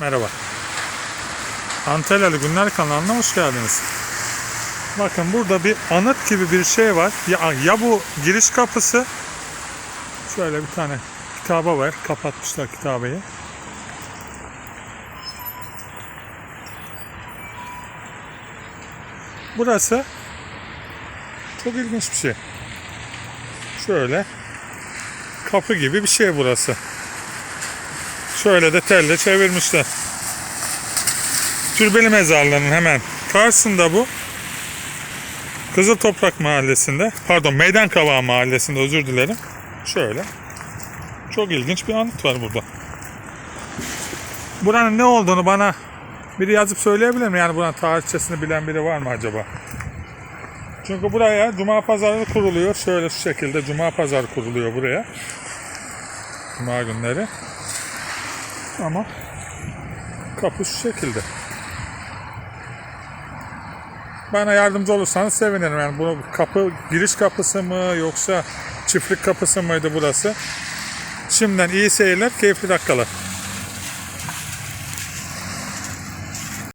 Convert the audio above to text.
Merhaba. Antalyalı Günler kanalına hoş geldiniz. Bakın burada bir anıt gibi bir şey var. Ya, ya bu giriş kapısı şöyle bir tane kitaba var. Kapatmışlar kitabeyi. Burası çok ilginç bir şey. Şöyle kapı gibi bir şey burası. Şöyle de telle çevirmişler. Türbeli mezarlarının hemen karşısında bu. Kızıl Toprak Mahallesi'nde, pardon Meydan Kavağı Mahallesi'nde özür dilerim. Şöyle. Çok ilginç bir anıt var burada. Buranın ne olduğunu bana biri yazıp söyleyebilir mi? Yani buranın tarihçesini bilen biri var mı acaba? Çünkü buraya Cuma Pazarı kuruluyor. Şöyle şu şekilde Cuma Pazarı kuruluyor buraya. Cuma günleri. Ama kapı şu şekilde. Bana yardımcı olursanız sevinirim. Yani bu kapı giriş kapısı mı yoksa çiftlik kapısı mıydı burası? Şimdiden iyi seyirler, keyifli dakikalar.